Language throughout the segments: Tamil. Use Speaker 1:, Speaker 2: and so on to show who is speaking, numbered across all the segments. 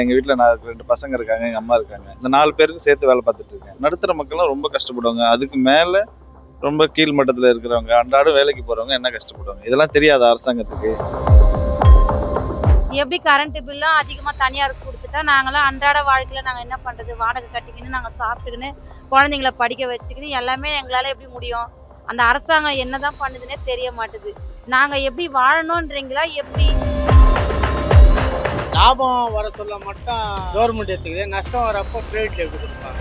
Speaker 1: எங்கள் வீட்டில் நான் ரெண்டு பசங்க இருக்காங்க எங்கள் அம்மா இருக்காங்க. இந்த நாலு பேருக்கு சேர்த்து வேலை பார்த்துட்டு இருக்கேன். நடுத்தர மக்கள்லாம் ரொம்ப கஷ்டப்படுவாங்க. அதுக்கு மேலே ரொம்ப கீழ் மட்டத்தில் இருக்கிறவங்க அன்றாடம் வேலைக்கு போகிறவங்க என்ன கஷ்டப்படுவாங்க? இதெல்லாம் தெரியாது அரசாங்கத்துக்கு.
Speaker 2: எப்படி கரண்ட் பில்லாம் அதிகமாக தனியாருக்கு கொடுத்துட்டா நாங்களாம் அன்றாட வாழ்க்கையில் நாங்கள் என்ன பண்ணுறது வாடகை கட்டிக்கின்னு நாங்கள் சாப்பிட்டுக்கின்னு குழந்தைங்கள படிக்க வச்சுக்கின்னு எல்லாமே எங்களால் எப்படி முடியும்? அந்த அரசாங்கம் என்ன தான் பண்ணுதுன்னே தெரிய மாட்டுது. நாங்கள் எப்படி வாழணுன்றீங்களா எப்படி
Speaker 3: லாபம் வர சொல்ல மட்டும் கவர்மெண்ட் எடுத்துக்குது. நஷ்டம் வரப்போ ப்ரைவேட்ல எப்படி கொடுப்பாங்க?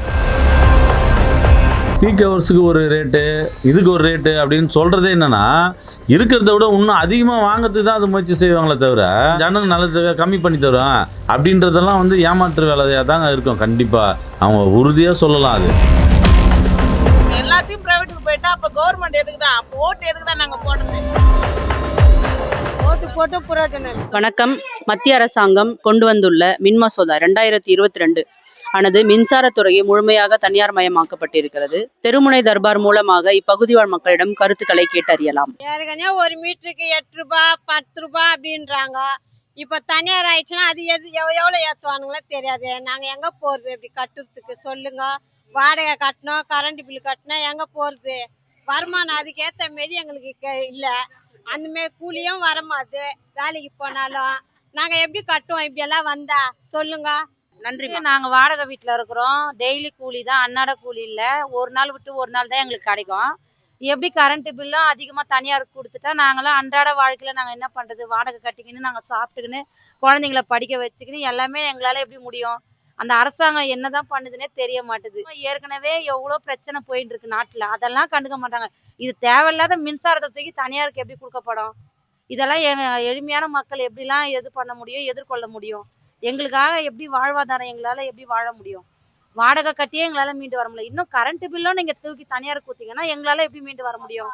Speaker 4: பீக் ஹவர்ஸுக்கு ஒரு ரேட்டு இதுக்கு ஒரு ரேட்டு அப்படின்னு சொல்கிறதே என்னன்னா இருக்கிறத விட இன்னும் அதிகமாக வாங்கிறதுக்கு தான் அது முயற்சி செய்வாங்களே தவிர ஜனங்க நல்லதுக்கு கம்மி பண்ணி தருவேன் அப்படின்றதெல்லாம் வந்து ஏமாற்று வேலையாக தாங்க இருக்கும். கண்டிப்பாக அவங்க உறுதியாக சொல்லலாம் அது.
Speaker 5: எல்லாத்தையும் பிரைவேட்டுக்கு போயிட்டா அப்ப கவர்மெண்ட் எதுக்கு தான் அப்போ ஓட்டு எதுக்கு தான் நாங்க போடுறது? ஓட்டு போட்டு புரோஜனம்.
Speaker 6: வணக்கம். மத்திய அரசாங்கம் கொண்டு வந்துள்ள மின் மசோதா ரெண்டாயிரத்தி இருபத்தி ரெண்டு ஆனது மின்சாரத்துறையை முழுமையாக தனியார் மயமாக்கப்பட்டிருக்கிறது தெருமுனை தர்பார் மூலமாக இப்பகுதி வாழ் மக்களிடம் கருத்துக்களை கேட்டறியலாம்.
Speaker 5: ஏற்கனவே ஒரு மீட்டருக்கு எட்டு ரூபாய் பத்து ரூபாய் அப்படின்றாங்க. இப்ப தனியார் ஆயிடுச்சுன்னா அது எது எவ்- எவ்வளவு ஏத்துவானுங்களோ தெரியாது. நாங்க எங்க போறது? இப்படி கட்டுறதுக்கு சொல்லுங்க. வாடகை கட்டணும் கரண்ட் பில் கட்டணும் எங்க போறது? வருமானம் அதுக்கேத்த மாரி எங்களுக்கு கே- இல்ல. அந்த மாரி கூலியும் வரமாது வேலைக்கு போனாலும் நாங்க எப்படி கட்டுவோம்? இப்படி எல்லாம் வந்தா சொல்லுங்க.
Speaker 6: நன்றி
Speaker 2: நாங்கள் வாடகை வீட்டில் இருக்கிறோம். டெய்லி கூலி தான். அன்னாட கூலி இல்லை. ஒரு நாள் விட்டு ஒரு நாள் தான் எங்களுக்கு கிடைக்கும். எப்படி கரண்ட் பில்லும் அதிகமாக தனியாருக்கு கொடுத்துட்டா நாங்களாம் அன்றாட வாழ்க்கையில் நாங்கள் என்ன பண்ணுறது வாடகை கட்டிக்கின்னு நாங்கள் சாப்பிட்டுக்கின்னு குழந்தைங்கள படிக்க வச்சுக்கின்னு எல்லாமே எங்களால் எப்படி முடியும்? அந்த அரசாங்கம் என்னதான் பண்ணுதுன்னே தெரிய மாட்டுது. ஏற்கனவே எவ்வளோ பிரச்சனை போயிட்டு இருக்கு நாட்டில். அதெல்லாம் கண்டுக்க மாட்டாங்க. இது தேவையில்லாத மின்சாரத்தை தூக்கி தனியாருக்கு எப்படி கொடுக்கப்படும்? இதெல்லாம் எங்க எளிமையான மக்கள் எப்படிலாம் எது பண்ண முடியும் எதிர்கொள்ள முடியும்? எங்களுக்காக எப்படி வாழ்வாதாரம் எங்களால் எப்படி வாழ முடியும்? வாடகை கட்டியே எங்களால் மீண்டு வர முடியல. இன்னும் கரண்ட் பில்லும் நீங்கள் தூக்கி தனியார் கூத்திங்கன்னா எங்களால் எப்படி மீண்டு வர முடியும்?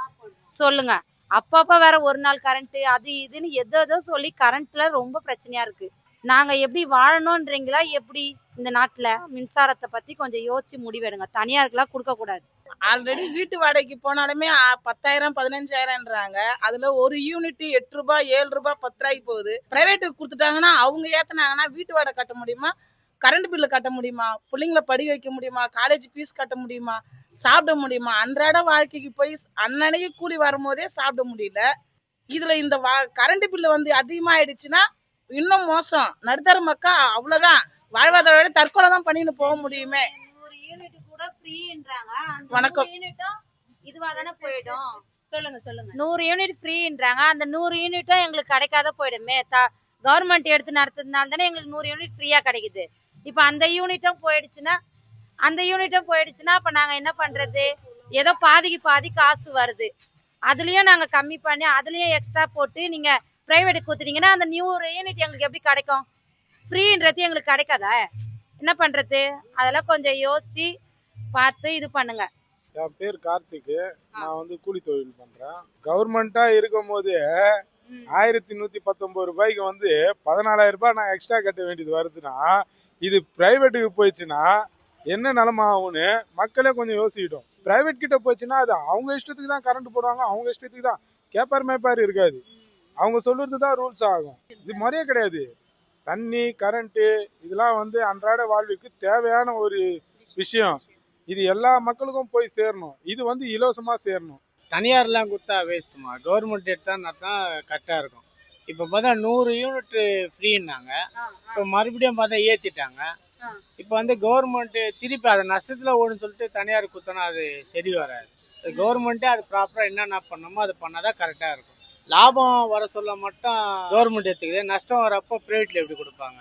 Speaker 2: சொல்லுங்க. அப்பப்போ வேற ஒரு நாள் கரண்ட்டு அது இதுன்னு எதோ எதோ சொல்லி கரண்ட்ல ரொம்ப பிரச்சனையா இருக்கு. நாங்கள் எப்படி வாழணுன்றீங்களா எப்படி? இந்த நாட்டில் மின்சாரத்தை பற்றி கொஞ்சம் யோசிச்சு முடிவெடுங்க. தனியாருக்குலாம் கொடுக்கக்கூடாது
Speaker 5: ஆல்ரெடி வீட்டு வாடகைக்கு போனாலுமே பத்தாயிரம் பதினஞ்சாயிரம்ன்றாங்க. அதுல ஒரு யூனிட் எட்டு ரூபாய் ஏழு ரூபாய் பத்து ரூபாய்க்கு போகுது பிரைவேட்டுக்கு கொடுத்துட்டாங்கன்னா அவங்க ஏத்துனாங்கன்னா வீட்டு வாடகை கட்ட முடியுமா? கரண்ட் பில்லு கட்ட முடியுமா? பிள்ளைங்கள படிக்க வைக்க முடியுமா? காலேஜ் ஃபீஸ் கட்ட முடியுமா? சாப்பிட முடியுமா? அன்றாட வாழ்க்கைக்கு போய் அன்னன்னைக்கு கூலி வரும்போதே சாப்பிட முடியல. இதுல இந்த வா கரண்ட் பில்லு வந்து அதிகமாயிடுச்சுன்னா இன்னும் மோசம். நடுத்தர மக்கள் அவ்வளோதான் வாழ்வாதார விட தற்கொலை தான் பண்ணின்னு போக முடியுமே.
Speaker 2: நூறு யூனிட் கூட ஃப்ரீன்றாங்க
Speaker 5: வணக்கம்.
Speaker 2: யூனிட்டும் இதுவா தானே போயிடும். சொல்லுங்க சொல்லுங்க. நூறு யூனிட் ஃப்ரீன்றாங்க அந்த நூறு யூனிட்டும் எங்களுக்கு கிடைக்காத போயிடுமே. த கவர்மெண்ட் எடுத்து நடத்துறதுனால தானே எங்களுக்கு நூறு யூனிட் ஃப்ரீயா கிடைக்குது. இப்போ அந்த யூனிட்டும் போயிடுச்சுன்னா அந்த யூனிட்டும் போயிடுச்சுன்னா அப்போ நாங்கள் என்ன பண்ணுறது ஏதோ பாதிக்கு பாதி காசு வருது. அதுலேயும் நாங்கள் கம்மி பண்ணி அதுலேயும் எக்ஸ்ட்ரா போட்டு நீங்கள் ப்ரைவேட்டுக்கு கொடுத்துட்டீங்கன்னா அந்த நூறு யூனிட் எங்களுக்கு எப்படி கிடைக்கும்? ஃப்ரீன்றது எங்களுக்கு கிடைக்காதா? என்ன பண்ணுறது அதெல்லாம் கொஞ்சம் யோசிச்சு பார்த்து இது பண்ணுங்க.
Speaker 7: என் பேர் கார்த்திக் நான் வந்து கூலி தொழில் பண்றேன். கவர்மெண்டா இருக்கும் போது ஆயிரத்தி நூத்தி பத்தொன்பது ரூபாய்க்கு வந்து பதினாலாயிரம் ரூபாய் நான் எக்ஸ்ட்ரா கட்ட வேண்டியது வருதுன்னா இது பிரைவேட்டுக்கு போயிடுச்சுன்னா என்ன நிலமை ஆகும்னு மக்களே கொஞ்சம் யோசிக்கிட்டோம். பிரைவேட் கிட்ட போச்சுன்னா அது அவங்க இஷ்டத்துக்கு தான் கரண்ட் போடுவாங்க அவங்க இஷ்டத்துக்கு தான். கேப்பார் மேப்பார் இருக்காது. அவங்க சொல்றது தான் ரூல்ஸ் ஆகும். இது முறையே கிடையாது. தண்ணி கரண்ட்டு இதெல்லாம் வந்து அன்றாட வாழ்வுக்கு தேவையான ஒரு விஷயம். இது எல்லா மக்களுக்கும் போய் சேரணும். இது வந்து இலவசமா சேரணும்.
Speaker 3: தனியார்லாம் கொடுத்தா வேஸ்ட்டுமா கவர்மெண்ட் எடுத்தா தான் கரெக்டாக இருக்கும். இப்போ பார்த்தா நூறு யூனிட் ஃப்ரீன்னாங்க இப்போ மறுபடியும் பார்த்தா ஏற்றிட்டாங்க. இப்போ வந்து கவர்மெண்ட் திருப்பி அதை நஷ்டத்தில் ஓடுன்னு சொல்லிட்டு தனியார் கொடுத்தோன்னா அது சரி வராது. கவர்மெண்ட்டே அது ப்ராப்பராக என்னென்ன பண்ணணுமோ அது பண்ணாதான் கரெக்டாக இருக்கும். லாபம் வர சொல்ல மட்டும் கவர்மெண்ட் எடுத்துக்குது. நஷ்டம் வரப்போ ப்ரைவேட்டில் எப்படி கொடுப்பாங்க?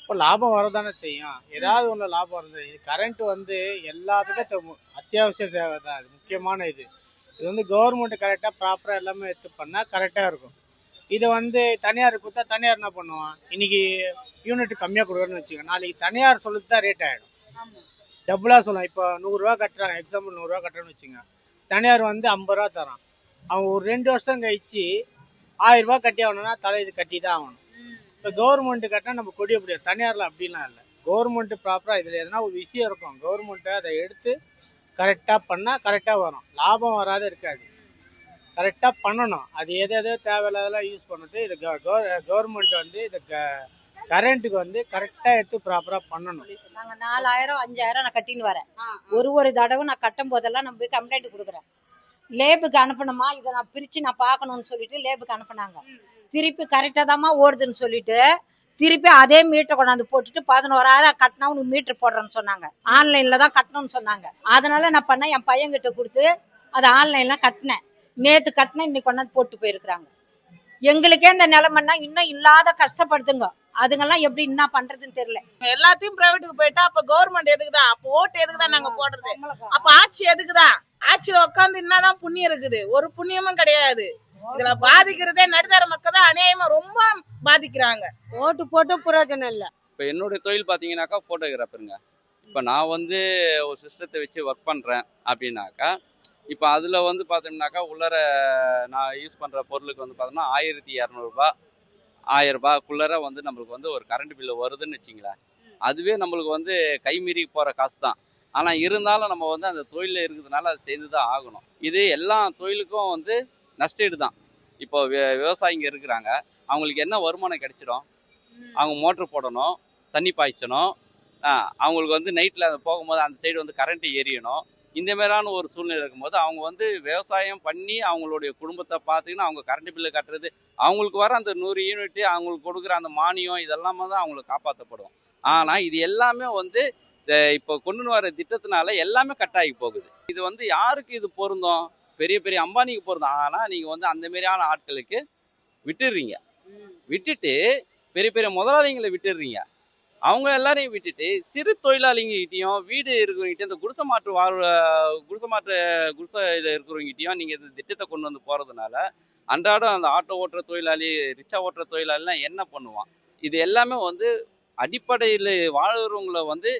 Speaker 3: இப்போ லாபம் வரதானே செய்யும். ஏதாவது ஒன்று லாபம் வருது. கரண்ட் வந்து எல்லாத்துக்கும் அத்தியாவசிய தேவை தான். அது முக்கியமான இது. இது வந்து கவர்மெண்ட் கரெக்டாக ப்ராப்பராக எல்லாமே எடுத்து பண்ணால் கரெக்டாக இருக்கும். இதை வந்து தனியார் கொடுத்தா தனியார் என்ன பண்ணுவான்? இன்னைக்கு யூனிட் கம்மியாக கொடுக்குறேன்னு வச்சுக்கோங்க நாளைக்கு தனியார் சொல்லுறது தான் ரேட் ஆகிடும் டபுளாக சொல்லலாம் இப்போ நூறுரூவா கட்டுறாங்க. எக்ஸாம்பிள் நூறுரூவா கட்டுறேன்னு வச்சுங்க தனியார் வந்து ஐம்பது ரூபா தரான். அவன் ஒரு ரெண்டு வருஷம் கழிச்சு ஆயிரம் ரூபாய் கட்டி ஆகணும்னா தலை இது கட்டி தான் ஆகணும். இப்போ கவர்மெண்ட் கட்டினா நம்ம கொடிய முடியாது தனியாரில் அப்படிலாம் இல்லை. கவர்மெண்ட் ப்ராப்பராக இதில் எதனா ஒரு விஷயம் இருக்கும். கவர்மெண்ட்டை அதை எடுத்து கரெக்டாக பண்ணால் கரெக்டாக வரும். லாபம் வராத இருக்காது. கரெக்டாக பண்ணணும். அது எது எதோ தேவையில்லாதெல்லாம் யூஸ் பண்ணிட்டு இது கவர்மெண்ட் வந்து இதை க கரண்ட்டுக்கு வந்து கரெக்டா எடுத்து ப்ராப்பரா பண்ணணும்.
Speaker 2: நாங்க நாலாயிரம் அஞ்சாயிரம் நான் கட்டின்னு வரேன். ஒரு ஒரு தடவை நான் கட்டும் போதெல்லாம் போய் கம்ப்ளைண்ட் கொடுக்குறேன். லேபுக்கு அனுப்பணுமா? இதை நான் பிரிச்சு நான் பார்க்கணும்னு சொல்லிட்டு லேபுக்கு அனுப்புனாங்க. திருப்பி கரெக்டாக தாம்மா ஓடுதுன்னு சொல்லிட்டு திருப்பி அதே மீட்டரை கொண்டாந்து போட்டுட்டு பதினோராயிரம் கட்டினா உனக்கு மீட்டர் போடுறேன்னு சொன்னாங்க. ஆன்லைனில் தான் கட்டணும்னு சொன்னாங்க. அதனால நான் பண்ணேன். என் பையன்கிட்ட கொடுத்து அதை ஆன்லைனில் கட்டினேன். நேற்று கட்டினேன். இன்னைக்கு கொண்டாந்து போட்டு போயிருக்கிறாங்க. எங்களுக்கே இந்த நிலைமைன்னா இன்னும் இல்லாத கஷ்டப்படுத்துங்க அதுங்கெல்லாம் எப்படி என்ன பண்றதுன்னு தெரியல.
Speaker 5: எல்லாத்தையும் பிரைவேட்டுக்கு போயிட்டா அப்ப கவர்மெண்ட் எதுக்கு தான் அப்ப ஓட்டு எதுக்கு தான் நாங்க போடுறது? அப்ப ஆட்சி எதுக்கு தான் ஆட்சியில உட்காந்து என்னதான் புண்ணியம் இருக்குது? ஒரு புண்ணியமும் கிடையாது. இதுல பாதிக்கிறதே நடுத்தர மக்கள் தான் அநியாயமா ரொம்ப பாதிக்கிறாங்க.
Speaker 2: ஓட்டு போட்டு பிரயோஜனம் இல்லை.
Speaker 8: இப்போ என்னுடைய தொழில் பார்த்தீங்கன்னாக்கா ஃபோட்டோகிராஃபருங்க இப்போ நான் வந்து ஒரு சிஸ்டத்தை வச்சு ஒர்க் பண்ணுறேன் அப்படின்னாக்கா இப்போ அதில் வந்து பார்த்தோம்னாக்கா உள்ளர நான் யூஸ் பண்ணுற பொருளுக்கு வந்து பார்த்தோம்னா ஆயிரத்தி இரநூறுபா ஆயிரரூபாக்குள்ளர வந்து நம்மளுக்கு வந்து ஒரு கரண்ட் பில்லு வருதுன்னு வச்சிங்களேன். அதுவே நம்மளுக்கு வந்து கைமீறி போகிற காசு தான் ஆனால் இருந்தாலும் நம்ம வந்து அந்த தொழிலில் இருக்கிறதுனால அதை செய்து தான் ஆகணும். இது எல்லா தொழிலுக்கும் வந்து நஷ்டீடு தான். இப்போ வி- விவசாயிங்க இருக்கிறாங்க. அவங்களுக்கு என்ன வருமானம் கிடைச்சிடும்? அவங்க மோட்ரு போடணும் தண்ணி பாய்ச்சணும் அவங்களுக்கு வந்து நைட்டில் போகும்போது அந்த சைடு வந்து கரண்ட்டு எரியணும் இந்த மாதிரியான ஒரு சூழ்நிலை இருக்கும்போது அவங்க வந்து விவசாயம் பண்ணி அவங்களுடைய குடும்பத்தை பார்த்துக்கின்னு அவங்க கரண்ட் பில்லு கட்டுறது அவங்களுக்கு வர அந்த நூறு யூனிட் அவங்களுக்கு கொடுக்குற அந்த மானியம் இதெல்லாமே தான் அவங்களுக்கு காப்பாற்றப்படும் ஆனால் இது எல்லாமே வந்து இப்போ கொண்டு வர திட்டத்தினால எல்லாமே கட்டாகி போகுது. இது வந்து யாருக்கு இது பொருந்தும்? பெரிய பெரிய அம்பானிக்கு பொருந்தும். ஆனால் நீங்கள் வந்து அந்த மாதிரியான ஆட்களுக்கு விட்டுடுறீங்க. விட்டுட்டு பெரிய பெரிய முதலாளிங்களை விட்டுடுறீங்க. அவங்க எல்லாரையும் விட்டுட்டு சிறு தொழிலாளிங்கிட்டையும் வீடு இருக்கிறவங்ககிட்டயும் இந்த குடிசை மாற்று வாழ் குடிசை மாற்று குடிசையில் இருக்கிறவங்ககிட்டயும் நீங்கள் இந்த திட்டத்தை கொண்டு வந்து போகிறதுனால அன்றாடம் அந்த ஆட்டோ ஓட்டுற தொழிலாளி ரிக்ஷா ஓட்டுற தொழிலாளிலாம் என்ன பண்ணுவான்? இது எல்லாமே வந்து அடிப்படையில் வாழ்கிறவங்கள வந்து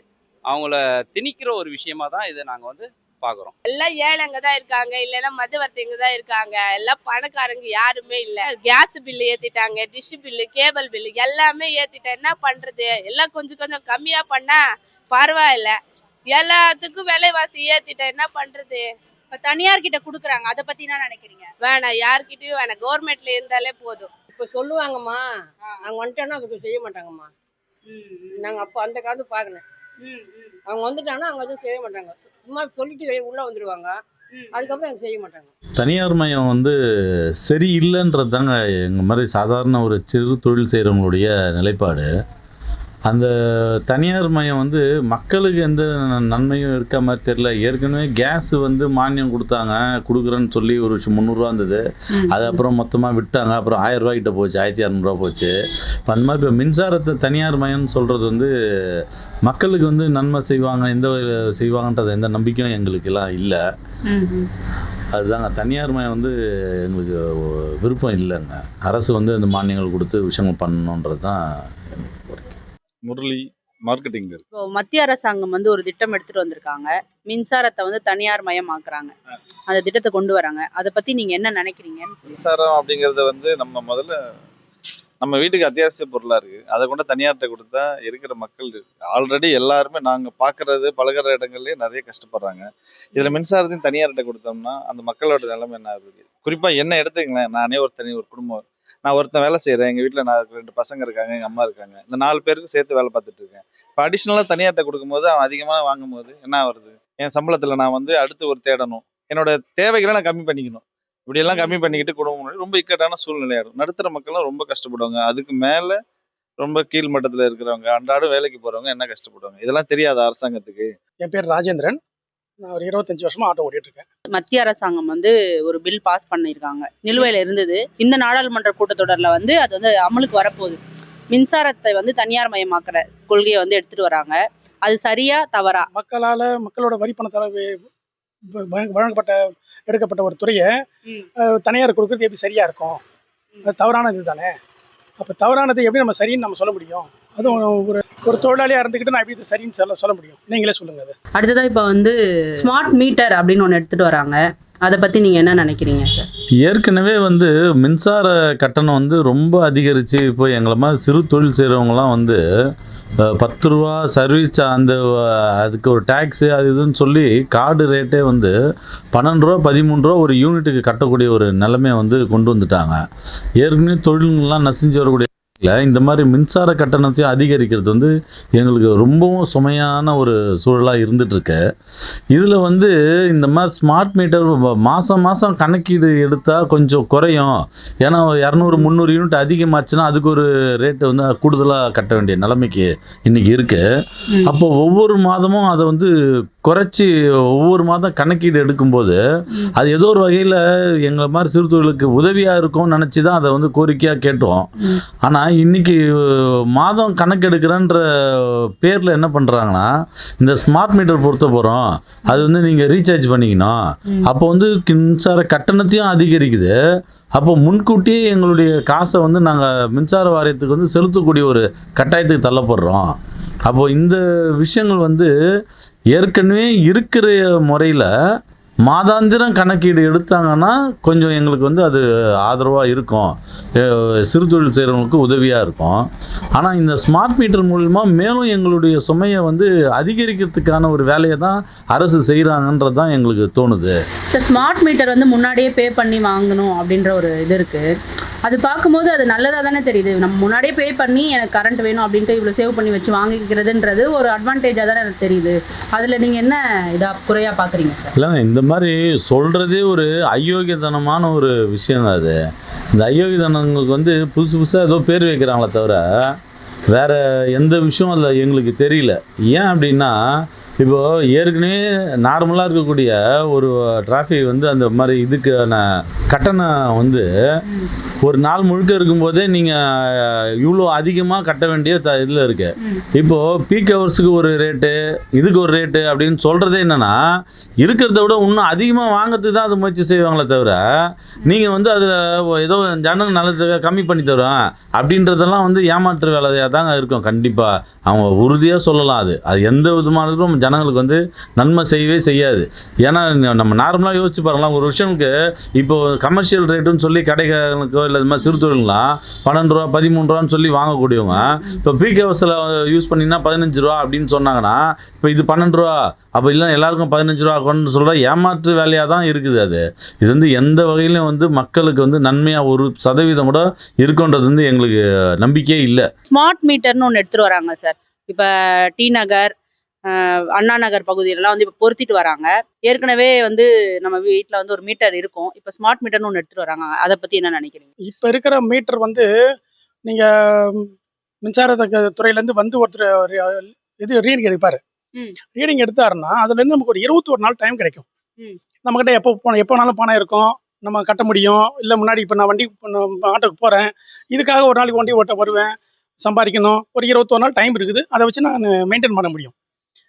Speaker 8: அவங்கள திணிக்கிற ஒரு விஷயமா தான் இதை நாங்கள் வந்து பார்க்குறோம்
Speaker 9: எல்லாம் ஏழைங்க தான் இருக்காங்க இல்லைன்னா மதுவர்த்திங்க தான் இருக்காங்க. எல்லாம் பணக்காரங்க யாருமே இல்ல. கேஸ் பில்லு ஏத்திட்டாங்க டிஷ் பில்லு கேபிள் பில்லு எல்லாமே ஏத்திட்டேன் என்ன பண்றது? எல்லாம் கொஞ்சம் கொஞ்சம் கம்மியா பண்ணா பரவாயில்ல. எல்லாத்துக்கும் விலைவாசி ஏத்திட்டேன் என்ன பண்றது?
Speaker 6: இப்ப தனியார் கிட்ட குடுக்குறாங்க. அதை பத்தி என்ன நினைக்கிறீங்க?
Speaker 9: வேணாம் யார்கிட்டயும் வேணாம். கவர்மெண்ட்ல இருந்தாலே போதும்.
Speaker 10: இப்போ சொல்லுவாங்கம்மா. அவங்க வந்துட்டோன்னா அதுக்கு செய்ய மாட்டாங்கம்மா. நாங்கள் அப்போ அந்த காலத்து பார்க்கல அவங்க வந்துட்டாங்கன்னா அவங்க எதுவும் செய்ய மாட்டாங்க. சும்மா சொல்லிட்டு வெளியே உள்ளே வந்துடுவாங்க அதுக்கப்புறம் செய்ய மாட்டாங்க.
Speaker 4: தனியார் மயம் வந்து சரி இல்லைன்றது தாங்க எங்கள் மாதிரி சாதாரண ஒரு சிறு தொழில் செய்கிறவங்களுடைய நிலைப்பாடு. அந்த தனியார் மயம் வந்து மக்களுக்கு எந்த நன்மையும் இருக்க மாதிரி தெரியல. ஏற்கனவே கேஸ் வந்து மானியம் கொடுத்தாங்க கொடுக்குறேன்னு சொல்லி ஒரு விஷயம் முந்நூறுரூவா இருந்தது. அது அப்புறம் மொத்தமாக விட்டாங்க. அப்புறம் ஆயிரம் ரூபாய் கிட்ட போச்சு ஆயிரத்தி இரநூறுவா போச்சு. இப்ப அந்த மாதிரி இப்போ மின்சாரத்தை தனியார் மயம்னு சொல்கிறது வந்து மக்களுக்கு வந்து நன்மை செய்வாங்க எந்த செய்வாங்கன்றது எந்த நம்பிக்கையும் எங்களுக்கெல்லாம் இல்லை. அதுதாங்க தனியார் மயம் வந்து எங்களுக்கு விருப்பம் இல்லைங்க. அரசு வந்து இந்த மானியங்கள் கொடுத்து விஷயங்கள் பண்ணணுன்றது தான்.
Speaker 1: முரளி மார்க்கெட்டிங்
Speaker 6: இப்போ மத்திய அரசாங்கம் வந்து ஒரு திட்டம் எடுத்துட்டு வந்திருக்காங்க. மின்சாரத்தை வந்து தனியார் மயமாக்குறாங்க. அந்த திட்டத்தை கொண்டு வராங்க. அதை பத்தி நீங்க என்ன நினைக்கிறீங்கன்னு சொல்லுங்க.
Speaker 1: மின்சாரம் அப்படிங்கறது வந்து நம்ம முதல்ல நம்ம வீட்டுக்கு அத்தியாவசிய பொருளாக இருக்குது அதை கொண்டு தனியார்கிட்ட கொடுத்தா இருக்கிற மக்கள் ஆல்ரெடி எல்லாருமே நாங்கள் பார்க்குறது பழகுற இடங்கள்லேயே நிறைய கஷ்டப்படுறாங்க. இதில் மின்சாரத்தையும் தனியார்கிட்ட கொடுத்தோம்னா அந்த மக்களோட நிலைமை என்ன ஆகுது? குறிப்பாக என்ன எடுத்துங்களேன் நானே ஒரு தனி ஒரு குடும்பம். நான் ஒருத்தன் வேலை செய்கிறேன் எங்கள் வீட்டில் நான் ரெண்டு பசங்க இருக்காங்க எங்கள் அம்மா இருக்காங்க. இந்த நாலு பேருக்கு சேர்த்து வேலை பார்த்துட்டு இருக்கேன். இப்போ அடிஷ்னலாக தனியார்கிட்ட கொடுக்கும்போது அவன் அதிகமாக வாங்கும்போது என்ன வருது என் சம்பளத்தில் நான் வந்து அடுத்து ஒரு தேடணும். என்னோட தேவைகளை நான் கம்மி பண்ணிக்கணும். இப்படி எல்லாம் கம்மி பண்ணிக்கிட்டு குடும்பம் ரொம்ப இக்கட்டான சூழ்நிலையாடும் நடுத்தர மக்கள்லாம் ரொம்ப கஷ்டப்படுவாங்க. அதுக்கு மேல ரொம்ப கீழ் மட்டத்துல இருக்கிறவங்க அன்றாடம் வேலைக்கு போறவங்க என்ன கஷ்டப்படுவாங்க? இதெல்லாம் தெரியாத அரசாங்கத்துக்கு?
Speaker 11: என் பேர் ராஜேந்திரன். நான் ஒரு இருபத்தஞ்சு வருஷமா ஆட்டோ ஓட்டிட்டு இருக்கேன்
Speaker 6: மத்திய அரசாங்கம் வந்து ஒரு பில் பாஸ் பண்ணியிருக்காங்க. நிலுவையில இருந்தது. இந்த நாடாளுமன்ற கூட்டத்தொடர்ல வந்து அது வந்து அமலுக்கு வரப்போகுது. மின்சாரத்தை வந்து தனியார் மயமாக்குற கொள்கையை வந்து எடுத்துட்டு வராங்க. அது சரியா தவறா?
Speaker 11: மக்களால மக்களோட வரி பணத்தால வழங்கப்பட்ட எடுக்கப்பட்ட ஒரு துறையை தனியார் கொடுக்கறது எப்படி சரியா இருக்கும்? அது தவறானது தானே? அப்ப தவறானது எப்படி நம்ம சரின்னு நம்ம சொல்ல முடியும்? அதுவும் ஒரு ஒரு தொழிலாளியா இருந்துக்கிட்டு நான் எப்படி இது சரின்னு சொல்ல சொல்ல முடியும்? நீங்களே சொல்லுங்க அது.
Speaker 6: அடுத்ததா இப்போ வந்து ஸ்மார்ட் மீட்டர் அப்படின்னு ஒன்று எடுத்துட்டு வராங்க. அதை பத்தி நீங்க என்ன நினைக்கிறீங்க சார்
Speaker 4: ஏற்கனவே வந்து மின்சார கட்டணம் வந்து ரொம்ப அதிகரித்து இப்போ எங்களை மாதிரி சிறு தொழில் செய்கிறவங்களாம் வந்து பத்து ரூபா சர்வீஸ் அந்த அதுக்கு ஒரு டேக்ஸு அது இதுன்னு சொல்லி கார்டு ரேட்டே வந்து பன்னெண்டு ரூபா பதிமூணு ரூபா ஒரு யூனிட்டுக்கு கட்டக்கூடிய ஒரு நிலைமையை வந்து கொண்டு வந்துட்டாங்க. ஏற்கனவே தொழில்கள்லாம் நசிஞ்சு வரக்கூடிய இந்த மாதிரி மின்சார கட்டணத்தையும் அதிகரிக்கிறது வந்து எங்களுக்கு ரொம்பவும் சுமையான ஒரு சூழலாக இருந்துகிட்ருக்கு இதில் வந்து இந்த மாதிரி ஸ்மார்ட் மீட்டர் மாதம் மாதம் கணக்கீடு எடுத்தால் கொஞ்சம் குறையும். ஏன்னா இரநூறு முந்நூறு யூனிட் அதிகமாச்சுன்னா அதுக்கு ஒரு ரேட்டு வந்து கூடுதலாக கட்ட வேண்டிய நிலைமைக்கு இன்றைக்கி இருக்குது அப்போ ஒவ்வொரு மாதமும் அதை வந்து குறைச்சி ஒவ்வொரு மாதம் கணக்கீடு எடுக்கும்போது அது ஏதோ ஒரு வகையில் எங்களை மாதிரி சிறு தொழிலுக்கு உதவியாக இருக்கும்னு நினச்சி தான் அதை வந்து கோரிக்கையாக கேட்டோம். ஆனால் இன்னைக்கு மாதம் கணக்கெடுக்கிறேன்ற பேரில் என்ன பண்ணுறாங்கன்னா இந்த ஸ்மார்ட் மீட்டர் பொறுத்த போகிறோம் அது வந்து நீங்கள் ரீசார்ஜ் பண்ணிக்கணும். அப்போ வந்து மின்சார கட்டணத்தையும் அதிகரிக்குது. அப்போ முன்கூட்டியே எங்களுடைய காசை வந்து நாங்கள் மின்சார வாரியத்துக்கு வந்து செலுத்தக்கூடிய ஒரு கட்டாயத்துக்கு தள்ளப்படுறோம். அப்போ இந்த விஷயங்கள் வந்து ஏற்கனவே இருக்கிற முறையில் மாதாந்திரம் கணக்கீடு எடுத்தாங்கன்னா கொஞ்சம் எங்களுக்கு வந்து அது ஆதரவாக இருக்கும். சிறு தொழில் செய்கிறவங்களுக்கு உதவியாக இருக்கும். ஆனால் இந்த ஸ்மார்ட் மீட்டர் மூலிமா மேலும் எங்களுடைய சுமையை வந்து அதிகரிக்கிறதுக்கான ஒரு வேலையை தான் அரசு செய்கிறாங்கன்றது தான் எங்களுக்கு தோணுது.
Speaker 6: சார் ஸ்மார்ட் மீட்டர் வந்து முன்னாடியே பே பண்ணி வாங்கணும் அப்படின்ற ஒரு இது இருக்குது அது பார்க்கும்போது அது நல்லதாக தானே தெரியுது. நம்ம முன்னாடியே பே பண்ணி எனக்கு கரண்ட் வேணும் அப்படின்ட்டு இவ்வளோ சேவ் பண்ணி வச்சு வாங்கிக்கிறதுன்றது ஒரு அட்வான்டேஜாக தானே எனக்கு தெரியுது. அதில் நீங்கள் என்ன இதாக குறையாக பார்க்குறீங்க சார்
Speaker 4: இல்லை இந்த மாதிரி சொல்கிறதே ஒரு அயோக்கியத்தனமான ஒரு விஷயம் தான் அது. இந்த அயோக்கியத்தனங்களுக்கு வந்து புதுசு புதுசாக ஏதோ பேர் வைக்கிறாங்களே தவிர வேற எந்த விஷயம் அதில் எங்களுக்கு தெரியல. ஏன் அப்படின்னா இப்போது ஏற்கனவே நார்மலாக இருக்கக்கூடிய ஒரு டிராஃபிக் வந்து அந்த மாதிரி இதுக்கான கட்டணம் வந்து ஒரு நாள் முழுக்க இருக்கும்போதே நீங்கள் இவ்வளோ அதிகமாக கட்ட வேண்டிய த இதில் இருக்கு. இப்போது பீக் ஹவர்ஸுக்கு ஒரு ரேட்டு இதுக்கு ஒரு ரேட்டு அப்படின்னு சொல்கிறதே என்னென்னா இருக்கிறத விட இன்னும் அதிகமாக வாங்கிறதுக்கு தான் அது முயற்சி செய்வாங்களே தவிர நீங்கள் வந்து அதில் ஏதோ ஜனங்க நல்லதுக்காக கம்மி பண்ணி தருவேன் அப்படின்றதெல்லாம் வந்து ஏமாற்று வேலையாக தாங்க இருக்கும். கண்டிப்பாக அவங்க உறுதியாக சொல்லலாம் அது. அது எந்த விதமானதும் ஜனங்களுக்கு வந்து நன்மை செய்யவே செய்யாது. ஏன்னா நம்ம நார்மலாக யோசிச்சு பாருங்களேன் ஒரு விஷயம்க்கு இப்போ கமர்ஷியல் ரேட்டுன்னு சொல்லி கடைகளுக்கோ இல்லை இது மாதிரி சிறு தொழில்லாம் பன்னெண்டு ரூபா பதிமூணு ரூபான்னு சொல்லி வாங்கக்கூடியவங்க இப்போ பீக் ஹவர்ஸில் யூஸ் பண்ணிங்கன்னா பதினஞ்சு ரூபா அப்படின்னு சொன்னாங்கன்னா இப்போ இது பன்னெண்டு ரூபா அப்போ இல்லை எல்லாருக்கும் பதினஞ்சு ரூபா கொண்டு சொல்கிற ஏமாற்று வேலையாக தான் இருக்குது அது. இது வந்து எந்த வகையிலும் வந்து மக்களுக்கு வந்து நன்மையாக ஒரு சதவீதம் கூட இருக்குன்றது வந்து எங்களுக்கு நம்பிக்கையே இல்லை.
Speaker 6: ஸ்மார்ட் மீட்டர்னு ஒன்று எடுத்துகிட்டு வராங்க சார். இப்போ டி நகர் அண்ணா நகர் பகுதியிலலாம் வந்து இப்போ பொருத்திட்டு வராங்க. ஏற்கனவே வந்து நம்ம வீட்டில் வந்து ஒரு மீட்டர் இருக்கும். இப்போ ஸ்மார்ட் மீட்டர்னு ஒன்று எடுத்துகிட்டு வராங்க. அதை பற்றி என்ன நினைக்கிறீங்க?
Speaker 11: இப்போ இருக்கிற மீட்டர் வந்து நீங்கள் மின்சார துறையிலேருந்து வந்து ஒருத்தர் ஒரு இது ரீடிங் எடுப்பார். ரீடிங் எடுத்தாருன்னா அதுலேருந்து நமக்கு ஒரு இருபத்தொரு நாள் டைம் கிடைக்கும். நம்மக்கிட்ட எப்போ போன எப்போனாலும் பணம் இருக்கும். நம்ம கட்ட முடியும். இல்லை முன்னாடி இப்போ நான் வண்டி ஆட்டோக்கு போகிறேன் இதுக்காக ஒரு நாளைக்கு வண்டி ஓட்ட வருவேன். சம்பாதிக்கணும். ஒரு இருபத்தொரு நாள் டைம் இருக்குது. அதை வச்சு நான் மெயின்டைன் பண்ண முடியும்.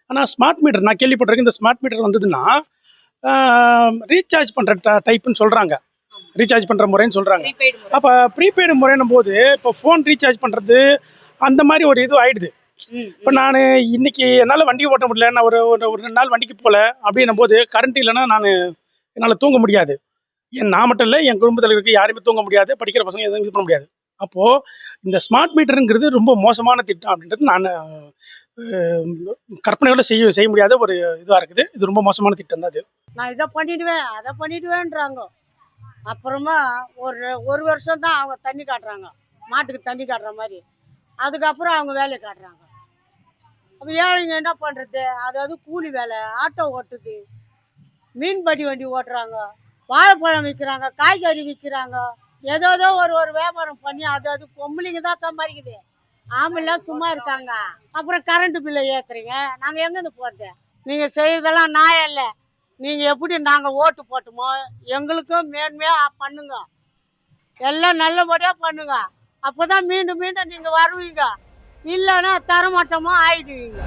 Speaker 11: ஆனால் ஸ்மார்ட் மீட்டர் நான் கேள்விப்பட்டிருக்கேன் இந்த ஸ்மார்ட் மீட்டர் வந்ததுன்னா ரீசார்ஜ் பண்ணுற டைப்புன்னு சொல்கிறாங்க ரீசார்ஜ் பண்ணுற முறைன்னு சொல்கிறாங்க அப்போ ப்ரீபெய்டு முறைன்னும் போது இப்போ ஃபோன் ரீசார்ஜ் பண்ணுறது அந்த மாதிரி ஒரு இது ஆயிடுது. இப்போ நான் இன்னைக்கு என்னால் வண்டி ஓட்ட முடியல நான் ஒரு ஒரு ஒரு ரெண்டு நாள் வண்டிக்கு போகல அப்படின்னும் போது கரண்ட் இல்லைன்னா நான் என்னால் தூங்க முடியாது. என் நான் மட்டும் இல்லை என் குடும்பத்தில் இருக்க யாருமே தூங்க முடியாது படிக்கிற பசங்க எதுவும் இது பண்ண முடியாது. அப்போது இந்த ஸ்மார்ட் மீட்டருங்கிறது ரொம்ப மோசமான திட்டம் அப்படின்றது நான் அஹ், கற்பனையோட செய்ய செய்ய முடியாத ஒரு இதுவாக இருக்குது. இது ரொம்ப மோசமான திட்டம் தான் அது.
Speaker 12: நான் இதை பண்ணிடுவேன் அதை பண்ணிடுவேன்றாங்க. அப்புறமா ஒரு ஒரு வருஷம் தான் அவங்க தண்ணி காட்டுறாங்க. மாட்டுக்கு தண்ணி காட்டுற மாதிரி. அதுக்கப்புறம் அவங்க வேலையை காட்டுறாங்க. அப்போ ஏழைங்க என்ன பண்ணுறது அதாவது கூலி வேலை ஆட்டோ ஓட்டுது. மீன்படி வண்டி ஓட்டுறாங்க. வாழைப்பழம் விற்கிறாங்க காய்கறி விற்கிறாங்க. ஏதோ ஏதோ ஒரு ஒரு வியாபாரம் பண்ணி அது அது பொம்பளைங்க தான் சம்பாதிக்குது. ஆம்பளை சும்மா இருக்காங்க. அப்புறம் கரண்ட் பில்லை ஏற்றுறீங்க நாங்கள் எங்கேருந்து போகிறது நீங்கள் செய்கிறதெல்லாம் நான் இல்லை. நீங்கள் எப்படி நாங்கள் ஓட்டு போட்டோமோ எங்களுக்கும் மேன்மையாக பண்ணுங்க. எல்லாம் நல்லபடியாக பண்ணுங்க. அப்போ தான் மீண்டும் மீண்டும் நீங்கள் வருவீங்க. இல்லைன்னா தரமாட்டமாக ஆயிடுவீங்க.